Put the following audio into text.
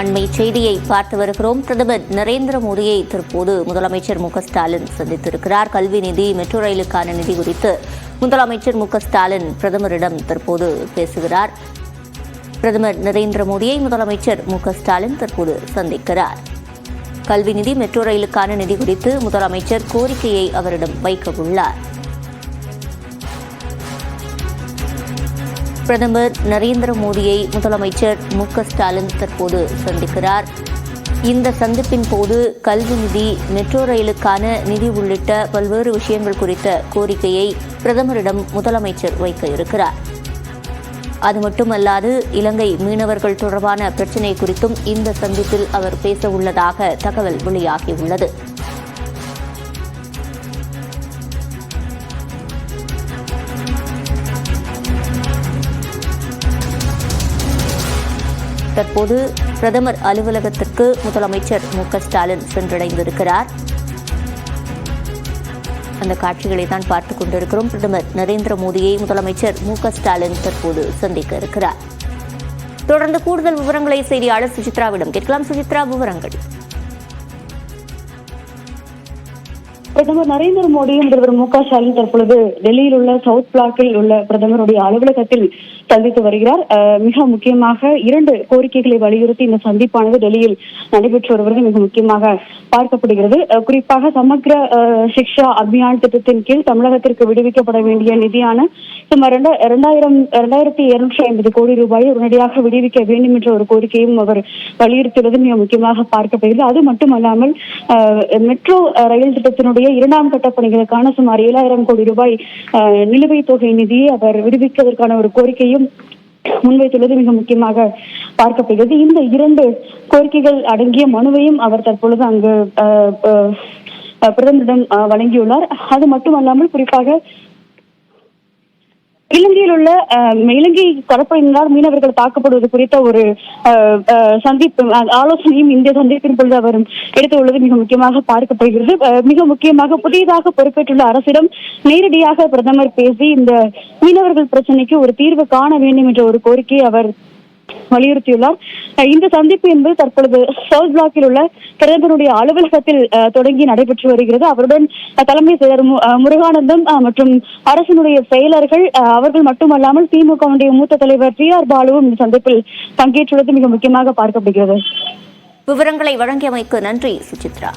அண்மை செய்தியை பார்த்து வருகிறோம். பிரதமர் நரேந்திர மோடியை தற்போது முதலமைச்சர் மு ஸ்டாலின் சந்தித்திருக்கிறார். கல்வி நிதி மெட்ரோ ரயிலுக்கான நிதி குறித்து முதலமைச்சர் மு ஸ்டாலின் பிரதமரிடம் தற்போது பேசுகிறார். பிரதமர் நரேந்திர மோடியை முதலமைச்சர் மு ஸ்டாலின் தற்போது சந்திக்கிறார். கல்வி நிதி மெட்ரோ ரயிலுக்கான நிதி குறித்து முதலமைச்சர் கோரிக்கையை அவரிடம் வைக்க பிரதமர் நரேந்திர மோடியை முதலமைச்சர் மு ஸ்டாலின் தற்போது சந்திக்கிறார். இந்த சந்திப்பின் போது கல்வி நிதி மெட்ரோ ரயிலுக்கான நிதி உள்ளிட்ட பல்வேறு விஷயங்கள் குறித்த கோரிக்கையை பிரதமரிடம் முதலமைச்சர் வைக்க இருக்கிறார் அது மட்டுமல்லாது இலங்கை மீனவர்கள் தொடர்பான பிரச்சினை குறித்தும் இந்த சந்திப்பில் அவர் பேச உள்ளதாக தகவல் வெளியாகியுள்ளது தற்போது பிரதமர் அலுவலகத்திற்கு முதலமைச்சர் மு க ஸ்டாலின் சென்றடைந்திருக்கிறார். அந்த காட்சிகளை தான் பார்த்துக் கொண்டிருக்கிறோம். பிரதமர் நரேந்திர மோடியை முதலமைச்சர் மு க ஸ்டாலின் தற்போது சந்திக்க இருக்கிறார். தொடர்ந்து கூடுதல் விவரங்களை செய்தியாளர் சுசித்ராவிடம் கேட்கலாம். சுசித்ரா விவரங்கள். பிரதமர் நரேந்திர மோடியும் முதல்வர் மு க ஸ்டாலின் தற்பொழுது டெல்லியில் உள்ள சவுத் பிளாக்கில் உள்ள பிரதமருடைய அலுவலகத்தில் சந்தித்து வருகிறார். மிக முக்கியமாக இரண்டு கோரிக்கைகளை வலியுறுத்தி இந்த சந்திப்பானது டெல்லியில் நடைபெற்று வருவது மிக முக்கியமாக பார்க்கப்படுகிறது. குறிப்பாக சமக்ர சிக்ஷா அபியான் திட்டத்தின் கீழ் தமிழகத்திற்கு விடுவிக்கப்பட வேண்டிய நிதியான சுமார் இரண்டாயிரம் இரண்டாயிரத்தி இருநூற்றி ஐம்பது கோடி ரூபாயை உடனடியாக விடுவிக்க வேண்டும் என்ற ஒரு கோரிக்கையும் அவர் வலியுறுத்தியுள்ளது மிக முக்கியமாக பார்க்கப்படுகிறது. அது மட்டுமல்லாமல் மெட்ரோ ரயில் திட்டத்தினுடைய தொடர்புடைய இரண்டாம் கட்ட பணிகளுக்கான சுமார் ஏழாயிரம் கோடி ரூபாய் நிலுவைத் தொகை நிதியை அவர் விடுவிப்பதற்கான ஒரு கோரிக்கையும் முன்வைத்துள்ளது. மிக முக்கியமாக பார்க்கப்படுகிறது. இந்த இரண்டு கோரிக்கைகள் அடங்கிய மனுவையும் அவர் தற்பொழுது அங்கு பிரதமரிடம் வழங்கியுள்ளார். அது மட்டுமல்லாமல் குறிப்பாக இலங்கையில் உள்ள இலங்கை கடற்படையினரால் மீனவர்கள் தாக்கப்படுவது குறித்த ஒரு சந்திப்பு ஆலோசனையும் இந்த சந்திப்பின் பொழுது அவர் எடுத்துள்ளது மிக முக்கியமாக பார்க்கப்படுகிறது. அஹ், மிக முக்கியமாக புதியதாக பொறுப்பேற்றுள்ள அரசிடம் நேரடியாக பிரதமர் பேசி இந்த மீனவர்கள் பிரச்சனைக்கு ஒரு தீர்வு காண வேண்டும் என்ற ஒரு கோரிக்கையை அவர் வலியுறுத்தியுள்ளார். இந்த சந்திப்பு என்பது தற்பொழுது சவுத் பிளாக்கில் உள்ள பிரதமருடைய அலுவலகத்தில் தொடங்கி நடைபெற்று வருகிறது. அவருடன் தலைமை செயலர் முருகானந்தம் அஹ், மற்றும் அரசினுடைய செயலர்கள் அஹ், அவர்கள் மட்டுமல்லாமல் திமுகவுடைய மூத்த தலைவர் டி ஆர் பாலுவும் இந்த சந்திப்பில் பங்கேற்றுள்ளது மிக முக்கியமாக பார்க்கப்படுகிறது. விவரங்களை வழங்கியமைக்கு நன்றி சுசித்ரா.